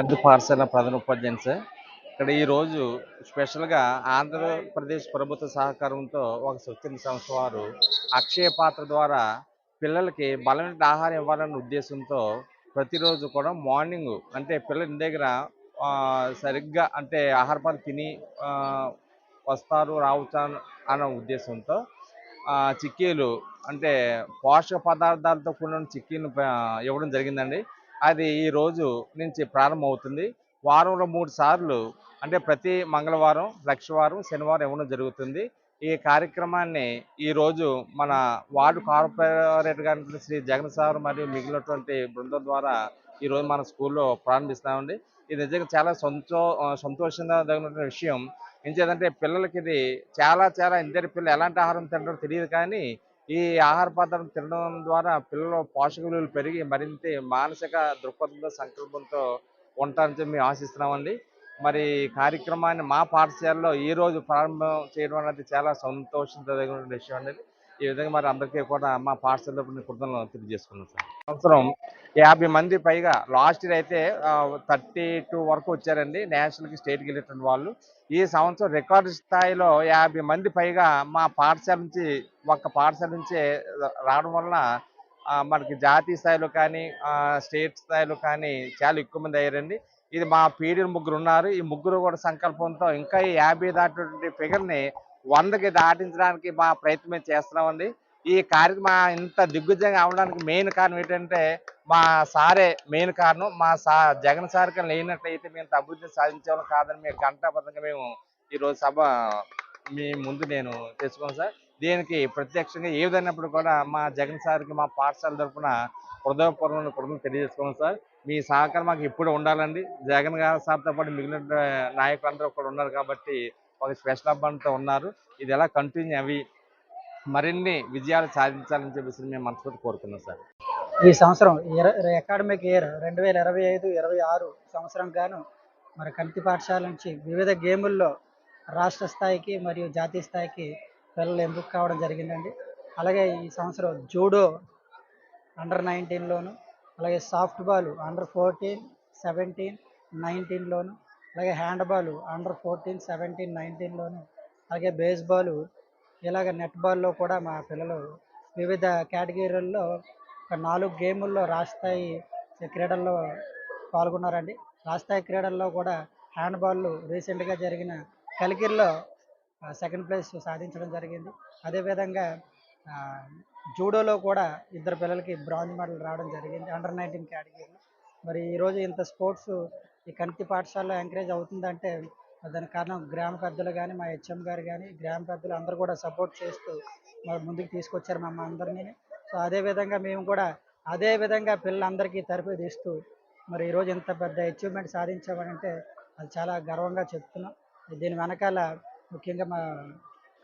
కంది పాఠశాల ప్రధాన ఉపాధ్యాయుని సార్. ఇక్కడ ఈరోజు స్పెషల్గా ఆంధ్రప్రదేశ్ ప్రభుత్వ సహకారంతో ఒక స్వచ్ఛంద సంస్థ వారు అక్షయ పాత్ర ద్వారా పిల్లలకి బలమైన ఆహారం ఇవ్వాలనే ఉద్దేశంతో ప్రతిరోజు కూడా మార్నింగ్ అంటే పిల్లల ఇంటి దగ్గర సరిగ్గా అంటే ఆహార పదార్థాలు తిని వస్తారు రావచ్చు అన్న- ఉద్దేశంతో చిక్కీలు అంటే పోషక పదార్థాలతో కూడిన చిక్కీలు ఇవ్వడం జరిగిందండి. అది ఈ రోజు నుంచి ప్రారంభం అవుతుంది వారంలో మూడు సార్లు అంటే ప్రతి మంగళవారం లక్షవారం శనివారం ఇవ్వడం జరుగుతుంది. ఈ కార్యక్రమాన్ని ఈ రోజు మన వార్డు కార్పొరేటర్ గారి శ్రీ జగన్ సార్ మరియు మిగిలినటువంటి బృందం ద్వారా ఈరోజు మన స్కూల్లో ప్రారంభిస్తామండి ఇది నిజంగా చాలా సంతో సంతోషంగా తగినటువంటి విషయం. ఏం చేద్దంటే పిల్లలకి ఇది చాలా చాలా ఇద్దరి పిల్లలు ఎలాంటి ఆహారం తింటారో తెలియదు కానీ ఈ ఆహార పదార్థం తినడం ద్వారా పిల్లలు పోషక విలువలు పెరిగి మరింత మానసిక దృక్పథంతో సంకల్పంతో ఉంటారని మేము ఆశిస్తున్నామండి. మరి కార్యక్రమాన్ని మా పాఠశాలలో ఈ రోజు ప్రారంభం చేయడం అనేది చాలా సంతోషించదగిన విషయం అండి. ఈ విధంగా మరి అందరికీ కూడా మా పాఠశాలలో తరపున కృతజ్ఞతలు తెలియజేసుకున్నాం సార్. సంవత్సరం యాభై మంది పైగా లాస్ట్ ఇయర్ అయితే థర్టీ టూ వరకు వచ్చారండి నేషనల్కి స్టేట్కి వెళ్ళేటువంటి వాళ్ళు. ఈ సంవత్సరం రికార్డు స్థాయిలో యాభై మంది పైగా మా పాఠశాల నుంచి ఒక్క పాఠశాల నుంచే రావడం వలన మనకి జాతీయ స్థాయిలో కానీ స్టేట్ స్థాయిలో కానీ చాలా ఎక్కువ మంది అయ్యారండి. ఇది మా పీడీలు ముగ్గురు ఉన్నారు. ఈ ముగ్గురు కూడా సంకల్పంతో ఇంకా ఈ యాభై దాటినటువంటి ఫిగర్ని వందకి దాటించడానికి మా ప్రయత్నం చేస్తున్నామండి. ఈ కార్యక్రమం ఇంత దిగ్గుజంగా అవడానికి మెయిన్ కారణం ఏంటంటే మా సారే మెయిన్ కారణం. మా సా జగన్ సార్ కానీ లేనట్లయితే మేము అభివృద్ధి సాధించేవాళ్ళం కాదని మేము గంటాబద్ధంగా మేము ఈరోజు సభ మీ ముందు నేను తెచ్చుకోను సార్. దీనికి ప్రత్యక్షంగా ఏ విధమైనప్పుడు కూడా మా జగన్ సార్కి మా పాఠశాల తరఫున హృదయపూర్వం కృతజ్ఞతలు తెలియజేసుకోను సార్. మీ సహకారం మాకు ఇప్పుడు ఉండాలండి. జగన్ గారి సార్తో పాటు మిగిలిన నాయకులందరూ కూడా ఉన్నారు కాబట్టి ఒక స్పెషల్ అబ్బంతో ఉన్నారు. ఇది ఎలా కంటిన్యూ అవి మరిన్ని విజయాలు సాధించాలని చెప్పేసి మేము మనస్ఫూర్తి కోరుకున్నాం సార్. ఈ సంవత్సరం అకాడమిక్ ఇయర్ రెండు వేల ఇరవై ఐదు ఇరవై ఆరు సంవత్సరం గాను మరి కంటి పాఠశాల నుంచి వివిధ గేముల్లో రాష్ట్ర స్థాయికి మరియు జాతీయ స్థాయికి పిల్లలు ఎంపిక కావడం జరిగిందండి. అలాగే ఈ సంవత్సరం జూడో అండర్ నైన్టీన్లోను అలాగే softball under fourteen seventeen నైన్టీన్లోను అలాగే handball under fourteen seventeen నైన్టీన్లోను అలాగే బేస్బాల్ ఇలాగ నెట్ బాల్లో కూడా మా పిల్లలు వివిధ కేటగిరీల్లో ఒక నాలుగు గేముల్లో రాష్ట్రస్థాయి క్రీడల్లో పాల్గొన్నారండి. రాష్ట్రస్థాయి క్రీడల్లో కూడా హ్యాండ్బాల్ రీసెంట్గా జరిగిన కలికిర్లో సెకండ్ ప్లేస్ సాధించడం జరిగింది. అదేవిధంగా జూడోలో కూడా ఇద్దరు పిల్లలకి బ్రాంజ్ మెడల్ రావడం జరిగింది అండర్ నైన్టీన్ కేటగిరీలో. మరి ఈరోజు ఇంత స్పోర్ట్స్ ఈ కంటి పాఠశాలలో ఎంకరేజ్ అవుతుందంటే దానికి కారణం గ్రామ పెద్దలు కానీ మా హెచ్ఎం గారు కానీ గ్రామ పెద్దలు అందరూ కూడా సపోర్ట్ చేస్తూ మరి ముందుకు తీసుకొచ్చారు మా అందరినీ. సో అదేవిధంగా మేము కూడా అదే విధంగా పిల్లలందరికీ తరఫు ఇస్తూ మరి ఈరోజు ఇంత పెద్ద అచీవ్మెంట్ సాధించామంటే అది చాలా గర్వంగా చెప్తున్నాం. దీని వెనకాల ముఖ్యంగా మా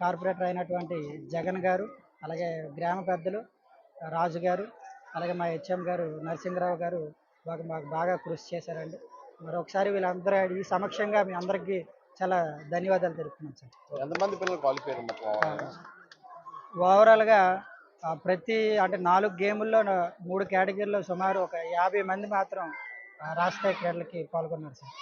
కార్పొరేటర్ అయినటువంటి జగన్ గారు అలాగే గ్రామ పెద్దలు రాజు గారు అలాగే మా హెచ్ఎం గారు నరసింహరావు గారు మాకు మాకు బాగా కృషి చేశారండి. మరి ఒకసారి వీళ్ళందరూ ఈ సమక్షంగా మీ అందరికీ చాలా ధన్యవాదాలు తెలుపుతున్నాం సార్. ఎంతమంది పిల్లలు క్వాలిఫై ఓవరాల్గా ప్రతి అంటే నాలుగు గేముల్లో మూడు కేటగిరీలో సుమారు ఒక యాభై మంది మాత్రం ఆ, రాష్ట్ర క్రీడలకి పాల్గొన్నారు సార్.